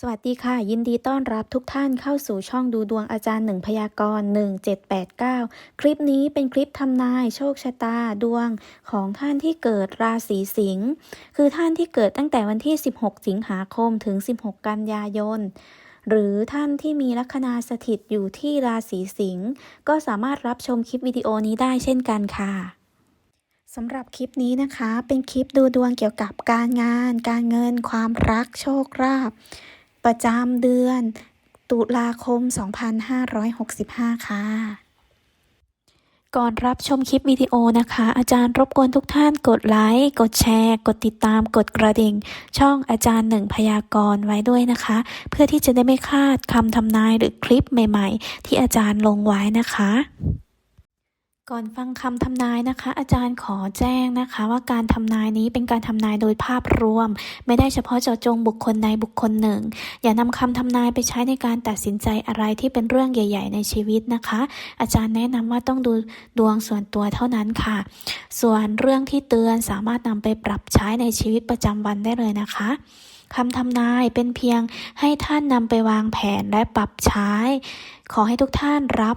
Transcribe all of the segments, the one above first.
สวัสดีค่ะ ยินดีต้อนรับทุกท่านเข้าสู่ช่องดูดวงอาจารย์หนึ่งพยากรณ์1789 คลิปนี้เป็นคลิปทำนายโชคชะตาดวงของท่านที่เกิดราศีสิงห์คือท่านที่เกิดตั้งแต่วันที่ 16 สิงหาคมถึง 16 กันยายนหรือท่านที่มีลัคนาสถิตอยู่ที่ราศีสิงห์ก็สามารถรับชมคลิปวิดีโอนี้ได้เช่นกันค่ะสำหรับคลิปนี้นะคะ เป็นคลิปดูดวงเกี่ยวกับการงาน การเงิน ความรักโชคลาภ ประจำเดือน ตุลาคม 2565 ค่ะก่อนรับชมคลิปวิดีโอนะคะ อาจารย์รบกวนทุกท่านกดไลค์กดแชร์ กดติดตามกดกระดิ่ง ช่องอาจารย์หนึ่งพยากรณ์ไว้ด้วยนะคะ เพื่อที่จะได้ไม่พลาดคำทำนายหรือคลิปใหม่ ๆ ที่อาจารย์ลงไว้นะคะ ก่อนฟังคำทำนายนะคะ อาจารย์ขอแจ้งนะคะ ว่าการทำนายนี้เป็นการทำนายโดยภาพรวม ไม่ได้เฉพาะเจาะจงบุคคลใดบุคคลหนึ่ง อย่านำคำทำนายไปใช้ในการตัดสินใจอะไรที่เป็นเรื่องใหญ่ ๆ ในชีวิตนะคะ อาจารย์แนะนำว่าต้องดูดวงส่วนตัวเท่านั้นค่ะ ส่วนเรื่องที่เตือนสามารถนำไปปรับใช้ในชีวิตประจำวันได้เลยนะคะคำทำนายเป็นเพียงให้ท่านนำไปวางแผนและปรับใช้ ขอให้ทุกท่านรับ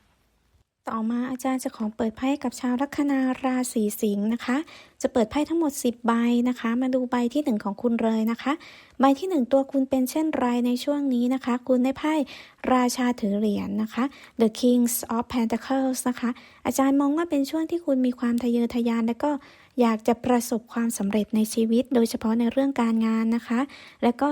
ต่อมาอาจารย์จะขอเปิดไพ่กับชาวลัคนาราศีสิงห์นะคะ จะเปิดไพ่ทั้งหมด 10 ใบนะคะ มาดูใบที่ 1 ของคุณเลยนะคะ ใบที่ 1 ตัวคุณเป็นเช่นไรในช่วงนี้นะคะ คุณได้ไพ่ราชาถือเหรียญนนะคะ The Kings of Pentacles นะคะ อาจารย์มองว่าเป็นช่วงที่คุณมีความทะเยอทะยานและก็ อยากจะประสบความสำเร็จในชีวิต โดยเฉพาะในเรื่องการงานนะคะ และก็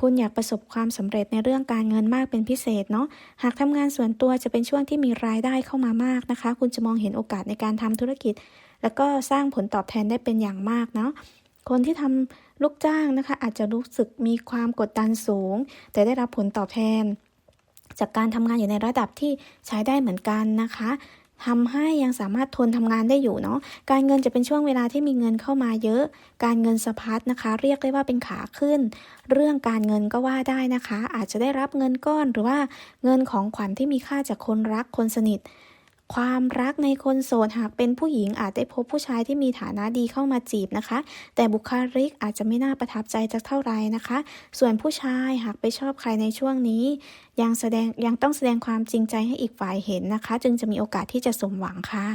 คุณอยากประสบความสำเร็จในเรื่องการเงินมากเป็นพิเศษเนาะหากทำงานส่วนตัวจะเป็นช่วงที่มีรายได้เข้ามามากนะคะ คุณจะมองเห็นโอกาสในการทำธุรกิจ แล้วก็สร้างผลตอบแทนได้เป็นอย่างมากเนาะคนที่ทำลูกจ้างนะคะ อาจจะรู้สึกมีความกดดันสูง แต่ได้รับผลตอบแทนจากการทำงานอยู่ในระดับที่ใช้ได้เหมือนกันนะคะ ทำให้ยังสามารถทนทำงานได้อยู่เนาะ การเงินจะเป็นช่วงเวลาที่มีเงินเข้ามาเยอะ การเงินสะพัดนะคะ เรียกได้ว่าเป็นขาขึ้น เรื่องการเงินก็ว่าได้นะคะ อาจจะได้รับเงินก้อนหรือว่าเงินของขวัญที่มีค่าจากคนรักคนสนิท ความรักในคนโสดหากเป็นผู้หญิงอาจได้พบผู้ชายที่มีฐานะดีเข้ามาจีบนะคะ แต่บุคลิกอาจจะไม่น่าประทับใจจักเท่าไหร่นะคะ ส่วนผู้ชายหากไปชอบใครในช่วงนี้ ยังแสดงยังต้องแสดงความจริงใจให้อีกฝ่ายเห็นนะคะ จึงจะมีโอกาสที่จะสมหวังค่ะ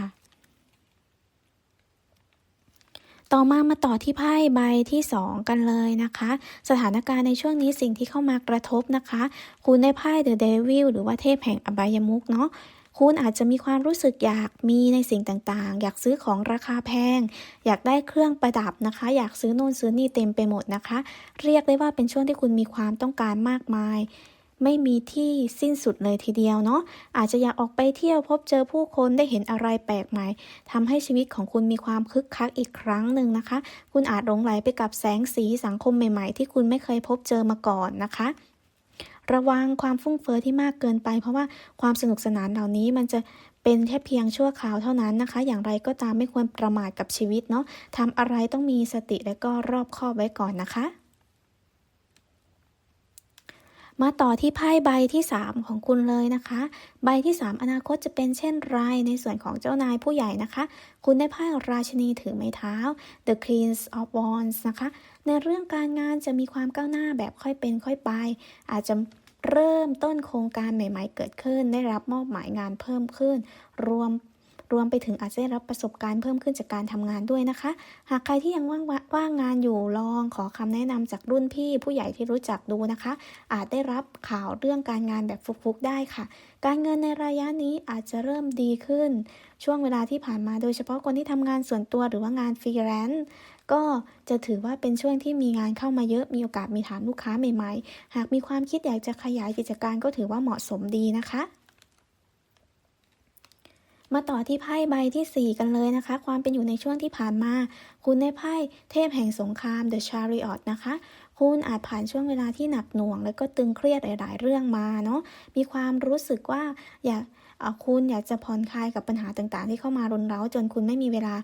ต่อมามาต่อที่ไพ่ใบที่ 2 กันเลยนะคะ สถานการณ์ในช่วงนี้สิ่งที่เข้ามากระทบนะคะ คุณได้ไพ่เดอะเดวิลหรือว่าเทพแห่งอบายมุกเนาะ คุณอาจจะมีความรู้สึกอยากมีในสิ่งต่างๆ อยากซื้อของราคาแพง อยากได้เครื่องประดับนะคะ อยากซื้อโน่นซื้อนี่เต็มไปหมดนะคะ เรียกได้ว่าเป็นช่วงที่คุณมีความต้องการมากมายไม่มีที่สิ้นสุดเลยทีเดียวเนาะอาจจะอยากออกไปเที่ยวพบเจอผู้คนได้เห็นอะไรแปลกใหม่ทำให้ชีวิตของคุณมีความคึกคักอีกครั้งหนึ่งนะคะ คุณอาจหลงไหลไปกับแสงสีสังคมใหม่ ๆ ที่คุณไม่เคยพบเจอมาก่อนนะคะ ระวังความฟุ่งเฟอ้อที่มากเกินไป เพราะว่าความสนุกสนานเหล่านี้มันจะเป็นแค่เพียงชั่วคราวเท่านั้นนะคะ อย่างไรก็ตามไม่ควรประมาทกับชีวิตเนาะทำอะไรต้องมีสติและก็รอบคอบไว้ก่อนนะคะ มาต่อที่ไพ่ใบที่ 3 ของคุณเลยนะคะ ใบที่ 3 อนาคตจะเป็นเช่นไรในส่วนของเจ้านายผู้ใหญ่นะคะ คุณได้ไพ่ราชนีถือไม้เท้า The Queen of Wands นะคะ ในเรื่องการงานจะมีความก้าวหน้าแบบค่อยเป็นค่อยไป อาจจะเริ่มต้นโครงการใหม่ ๆ เกิดขึ้น ได้รับมอบหมายงานเพิ่มขึ้น รวม รวมไปถึงอาจจะได้รับประสบการณ์เพิ่มขึ้นจากการทำงานด้วยนะคะ หากใครที่ยังว่างว่างงานอยู่ลองขอคำแนะนำจากรุ่นพี่ผู้ใหญ่ที่รู้จักดูนะคะ อาจได้รับข่าวเรื่องการงานแบบฟุกๆได้ค่ะ การเงินในระยะนี้อาจจะเริ่มดีขึ้น ช่วงเวลาที่ผ่านมาโดยเฉพาะคนที่ทำงานส่วนตัวหรือว่างานฟรีแลนซ์ก็จะถือว่าเป็นช่วงที่มีงานเข้ามาเยอะมีโอกาสมีฐานลูกค้าใหม่ๆ หากมีความคิดอยากจะขยายกิจการก็ถือว่าเหมาะสมดีนะคะ มาต่อที่ไพ่ใบที่ 4 กันเลยนะคะ ความเป็นอยู่ในช่วงที่ผ่านมา คุณได้ไพ่เทพแห่งสงคราม The Chariot นะคะ คุณอาจผ่านช่วงเวลาที่หนักหน่วง และก็ตึงเครียดหลาย ๆ เรื่องมาเนาะมีความรู้สึกว่าอยากคุณอยากจะผ่อนคลายกับปัญหาต่างๆ ที่เข้ามารุนเร้าจนคุณไม่มีเวลา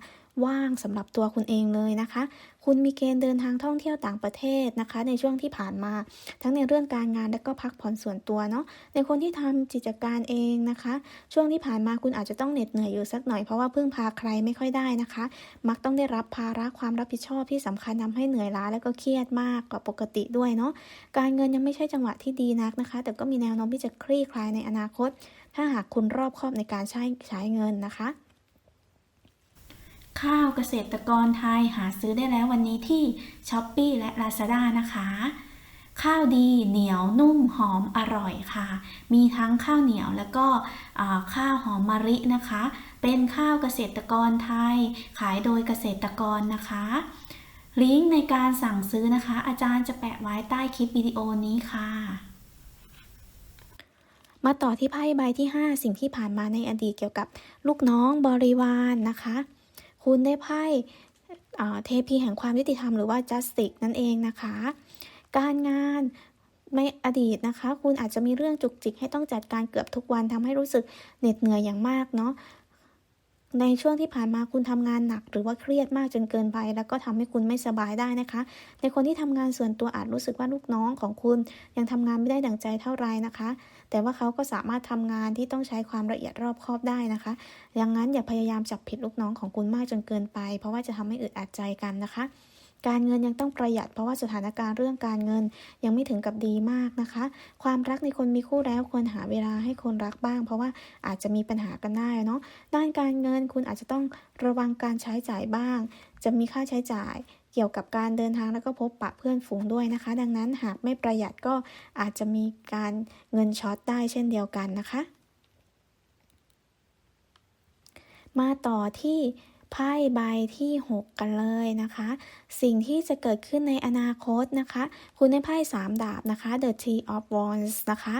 ว่างสำหรับตัวคุณเองเลยนะคะ คุณมีเกณฑ์เดินทางท่องเที่ยวต่างประเทศนะคะ ในช่วงที่ผ่านมา ทั้งในเรื่องการงานและก็พักผ่อนส่วนตัวเนาะในคนที่ทำกิจการเองนะคะ ช่วงที่ผ่านมาคุณอาจจะต้องเหน็ดเหนื่อยอยู่สักหน่อยเพราะว่าพึ่งพาใครไม่ค่อยได้นะคะ มักต้องได้รับภาระความรับผิดชอบที่สำคัญทำให้เหนื่อยล้าและก็เครียดมากกว่าปกติด้วยเนาะการเงินยังไม่ใช่จังหวะที่ดีนักนะคะ แต่ก็มีแนวโน้มที่จะคลี่คลายในอนาคต ถ้าหากคุณรอบคอบในการใช้ใช้เงินนะคะ ข้าวเกษตรกรไทยหาซื้อได้แล้ววันนี้ที่ s h อ p e e และ Lazada นะคะ ข้าวดีเหนียวนุ่มหอมอร่อยค่ะ มีทั้งข้าวเหนียวแล้วก็ข้าวหอมมะลินะคะ เป็นข้าวเกษตรกรไทย ขายโดยเกษตรกรนะคะลิงก์ในการสั่งซื้อนะคะ อาจารย์จะแปะไว้ใต้คลิปวิดีโอนี้ค่ะ มาต่อที่ไพ่ใบที่ 5 สิ่งที่ผ่านมาในอดีตเกี่ยวกับลูกน้องบริวารนนะคะ คุณได้ไพ่เทพีแห่งความยุติธรรมหรือว่า justice นั่นเองนะคะ การงานในอดีตนะคะ คุณอาจจะมีเรื่องจุกจิกให้ต้องจัดการเกือบทุกวันทำให้รู้สึกเหน็ดเหนื่อยอย่างมากเนาะ ในช่วงที่ผ่านมาคุณทำงานหนัก หรือว่าเครียดมากจนเกินไป แล้วก็ทำให้คุณไม่สบายได้นะคะ ในคนที่ทำงานส่วนตัวอาจรู้สึกว่าลูกน้องของคุณยังทำงานไม่ได้ดั่งใจเท่าไหร่นะคะ แต่ว่าเขาก็สามารถทำงานที่ต้องใช้ความละเอียดรอบคอบได้นะคะดังนั้นอย่าพยายามจับผิดลูกน้องของคุณมากจนเกินไป เพราะว่าจะทำให้อึดอัดใจกันนะคะ การเงินยังต้องประหยัดเพราะว่าสถานการณ์เรื่องการเงินยังไม่ถึงกับดีมากนะคะ ความรักในคนมีคู่แล้วควรหาเวลาให้คนรักบ้าง เพราะว่าอาจจะมีปัญหากันได้เนาะด้านการเงินคุณอาจจะต้องระวังการใช้จ่ายบ้าง จะมีค่าใช้จ่ายเกี่ยวกับการเดินทางแล้วก็พบปะเพื่อนฝูงด้วยนะคะ ดังนั้นหากไม่ประหยัดก็อาจจะมีการเงินช็อตได้เช่นเดียวกันนะคะ มาต่อที่ ไพ่ใบที่ 6 กันเลยนะคะ สิ่งที่จะเกิดขึ้นในอนาคตนะคะ คุณได้ไพ่3ดาบนะคะ The Tree of Wands นะคะ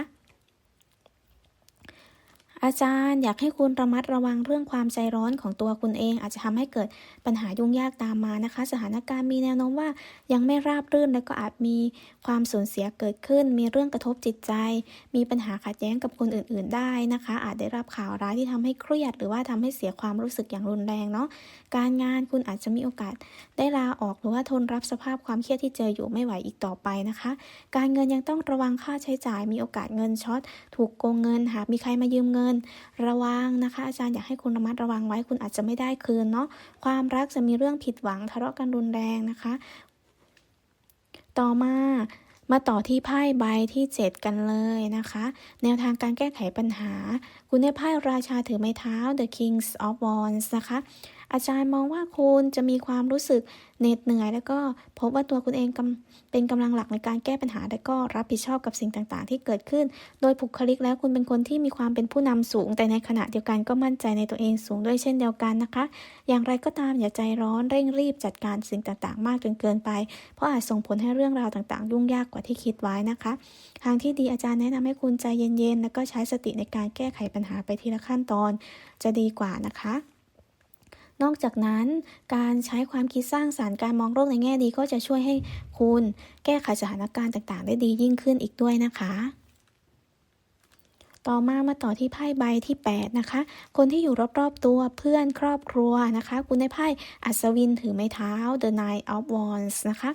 อาจารย์อยากให้คุณระมัดระวังเรื่องความใจร้อนของตัวคุณเอง อาจจะทำให้เกิดปัญหายุ่งยากตามมานะคะ สถานการณ์มีแนวโน้มว่ายังไม่ราบรื่นและก็อาจมีความสูญเสียเกิดขึ้น มีเรื่องกระทบจิตใจ มีปัญหาขัดแย้งกับคนอื่น ๆ ได้นะคะ อาจได้รับข่าวร้ายที่ทำให้เครียด หรือว่าทำให้เสียความรู้สึกอย่างรุนแรงเนาะการงานคุณอาจจะมีโอกาสได้ลาออกหรือว่าทนรับสภาพความเครียดที่เจออยู่ไม่ไหวอีกต่อไปนะคะ การเงินยังต้องระวังค่าใช้จ่าย มีโอกาสเงินช็อตถูกโกงเงินหากมีใครมายืมเงินระวังนะคะ อาจารย์อยากให้คุณระมัดระวังไว้คุณอาจจะไม่ได้คืนเนาะความรักจะมีเรื่องผิดหวังทะเลาะกันรุนแรงนะคะ ต่อมามาต่อที่ไพ่ใบที่ 7 กันเลยนะคะ แนวทางการแก้ไขปัญหา คุณได้ไพ่ราชาถือไม้เท้า The Kings of Wands นะคะ อาจารย์มองว่าคุณจะมีความรู้สึกเหน็ดเหนื่อย แล้วก็พบว่าตัวคุณเองเป็นกำลังหลักในการแก้ปัญหา และก็รับผิดชอบกับสิ่งต่างๆ ที่เกิดขึ้น โดยบุคลิกแล้วคุณเป็นคนที่มีความเป็นผู้นำสูง แต่ในขณะเดียวกันก็มั่นใจในตัวเองสูงด้วยเช่นเดียวกันนะคะ อย่างไรก็ตามอย่าใจร้อนเร่งรีบจัดการสิ่งต่างๆ มากจนเกินไป เพราะอาจส่งผลให้เรื่องราวต่างๆ ยุ่งยากกว่าที่คิดไว้นะคะ ทางที่ดีอาจารย์แนะนำให้คุณใจเย็นๆ แล้วก็ใช้สติในการแก้ไขปัญหาไปทีละขั้นตอนจะดีกว่านะคะ นอกจากนั้น การใช้ความคิดสร้างสารรค์การมองโลกในแง่ดีก็จะช่วยให้คุณ แก้ไขสถานการณ์ต่างๆ ได้ดียิ่งขึ้นอีกด้วยนะคะ ต่อมามาต่อที่ไพ่ใบที่ 8 นะคะ คนที่อยู่รอบๆตัวเพื่อนครอบครัวนะคะ คุณได้ไพ่อัศวินถือไม้เท้า The Knight of Wands นะคะ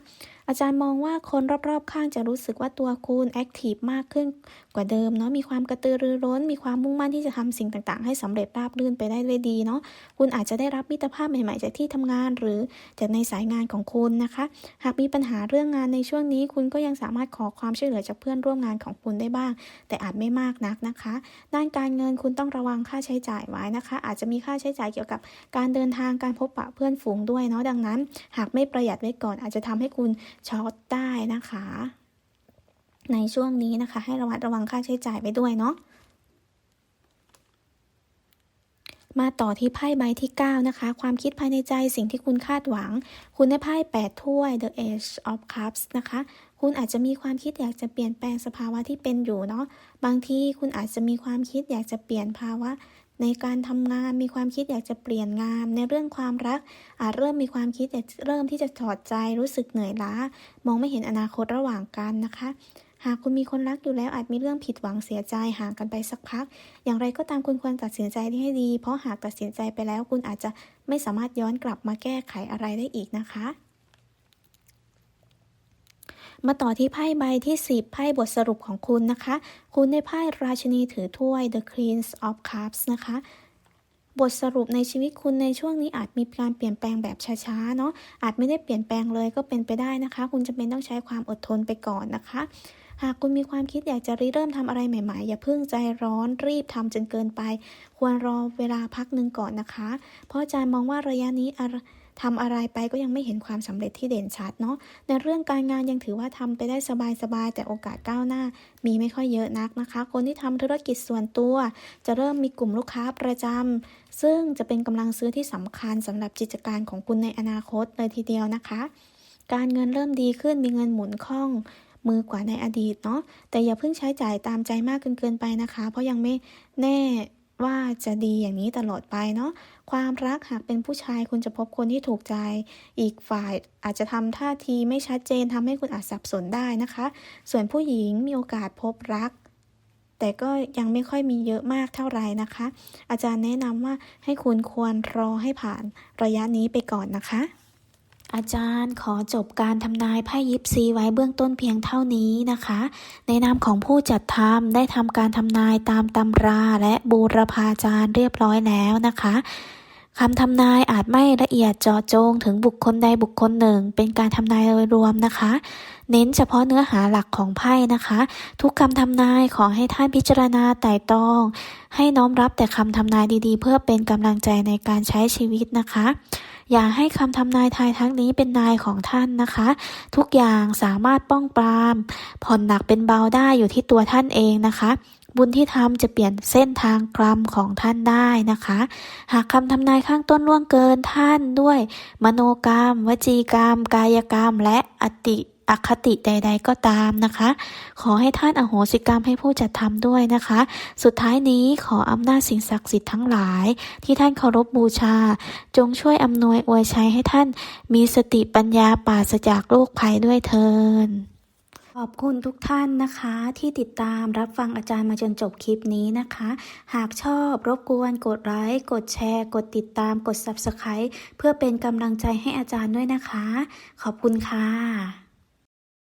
อาจารย์มองว่าคนรอบๆ ข้างจะรู้สึกว่าตัวคุณแอคทีฟมากขึ้น กว่าเดิมเนาะมีความกระตือรือร้น มีความมุ่งมั่นที่จะทำสิ่งต่างๆ ให้สำเร็จราบรื่นไปได้ด้วยดีเนาะคุณอาจจะได้รับมิตรภาพใหม่ๆ จากที่ทำงานหรือจากในสายงานของคุณนะคะ หากมีปัญหาเรื่องงานในช่วงนี้ คุณก็ยังสามารถขอความช่วยเหลือจากเพื่อนร่วมงานของคุณได้บ้าง แต่อาจไม่มากนักนะคะ ด้านการเงินคุณต้องระวังค่าใช้จ่ายไว้นะคะ อาจจะมีค่าใช้จ่ายเกี่ยวกับการเดินทางการพบปะเพื่อนฝูงด้วยเนาะดังนั้น หากไม่ประหยัดไว้ก่อนอาจจะทำให้คุณช็อตได้นะคะ ในช่วงนี้นะคะ ให้ระมัดระวังค่าใช้จ่ายไปด้วยเนาะมาต่อที่ไพ่ใบที่ 9 นะคะ ความคิดภายในใจสิ่งที่คุณคาดหวัง คุณได้ไพ่ 8 ถ้วย The Ace of Cups นะคะ คุณอาจจะมีความคิดอยากจะเปลี่ยนแปลงสภาวะที่เป็นอยู่เนาะ บางทีคุณอาจจะมีความคิดอยากจะเปลี่ยนภาวะ ในการทำงานมีความคิดอยากจะเปลี่ยนงาน ในเรื่องความรัก อาจเริ่มมีความคิดเริ่มที่จะถอดใจรู้สึกเหนื่อยล้า มองไม่เห็นอนาคตระหว่างกันนะคะ หากคุณมีคนรักอยู่แล้วอาจมีเรื่องผิดหวังเสียใจห่างกันไปสักพัก อย่างไรก็ตามคุณควรตัดสินใจให้ดี เพราะหากตัดสินใจไปแล้ว คุณอาจจะไม่สามารถย้อนกลับมาแก้ไขอะไรได้อีกนะคะ มาต่อที่ไพ่ใบที่10ไพ่บทสรุปของคุณนะคะ คุณได้ไพ่ราชินีถือถ้วย The Queen of Cups นะคะบทสรุปในชีวิตคุณในช่วงนี้อาจมีการเปลี่ยนแปลงแบบช้าๆเนาะอาจไม่ได้เปลี่ยนแปลงเลยก็เป็นไปได้นะคะ คุณจะเป็นต้องใช้ความอดทนไปก่อนนะคะ หากคุณมีความคิดอยากจะริเริ่มทำอะไรใหม่ๆ อย่าเพิ่งใจร้อนรีบทำจนเกินไป ควรรอเวลาพักหนึ่งก่อนนะคะ เพราะอาจารย์มองว่าระยะนี้ทำอะไรไปก็ยังไม่เห็นความสำเร็จที่เด่นชัดเนาะในเรื่องการงานยังถือว่าทำไปได้สบายๆแต่โอกาสก้าวหน้า มีไม่ค่อยเยอะนักนะคะ คนที่ทำธุรกิจส่วนตัว จะเริ่มมีกลุ่มลูกค้าประจำซึ่งจะเป็นกำลังซื้อที่สำคัญสำหรับกิจการของคุณในอนาคตเลยทีเดียวนะคะ การเงินเริ่มดีขึ้นมีเงินหมุนคล่อง มือกว่าในอดีตเนาะแต่อย่าเพิ่งใช้จ่ายตามใจมากเกินเกินไปนะคะ เพราะยังไม่แน่ว่าจะดีอย่างนี้ตลอดไปเนาะความรักหากเป็นผู้ชายคุณจะพบคนที่ถูกใจ อีกฝ่ายอาจจะทำท่าทีไม่ชัดเจนทำให้คุณอาจสับสนได้นะคะ ส่วนผู้หญิงมีโอกาสพบรัก แต่ก็ยังไม่ค่อยมีเยอะมากเท่าไหร่นะคะ อาจารย์แนะนำว่าให้คุณควรรอให้ผ่านระยะนี้ไปก่อนนะคะ อาจารย์ขอจบการทำนายไพ่ยิปซีไว้เบื้องต้นเพียงเท่านี้นะคะ ในนามของผู้จัดทำได้ทำการทำนายตามตำราและบูรพาจารย์เรียบร้อยแล้วนะคะ คำทำนายอาจไม่ละเอียดเจาะจงถึงบุคคลใดบุคคลหนึ่ง เป็นการทำนายโดยรวมนะคะ เน้นเฉพาะเนื้อหาหลักของไพ่นะคะ ทุกคำทำนายขอให้ท่านพิจารณาไต่ตรอง ให้น้อมรับแต่คำทำนายดีๆ เพื่อเป็นกำลังใจในการใช้ชีวิตนะคะ อย่าให้คำทำนายทายทั้งนี้เป็นนายของท่านนะคะ ทุกอย่างสามารถป้องปราม ผ่อนหนักเป็นเบาได้อยู่ที่ตัวท่านเองนะคะ บุญที่ทำจะเปลี่ยนเส้นทางกรรมของท่านได้นะคะ หากคำทำนายข้างต้นล่วงเกินท่านด้วย มโนกรรม วจีกรรม กายกรรม และอติอคติใด ๆ ก็ตามนะคะ ขอให้ท่านอโหสิกรรมให้ผู้จัดทำด้วยนะคะ สุดท้ายนี้ขออำนาจสิ่งศักดิ์สิทธิ์ทั้งหลาย ที่ท่านเคารพบูชา จงช่วยอำนวยอวยชัยให้ท่านมีสติปัญญาปราศจากโรคภัยด้วยเทิน ขอบคุณทุกท่านนะคะ ที่ติดตามรับฟังอาจารย์มาจนจบคลิปนี้นะคะ หากชอบรบกวนกดไลค์กดแชร์ กดติดตามกด Subscribe เพื่อเป็นกำลังใจให้อาจารย์ด้วยนะคะ ขอบคุณค่ะ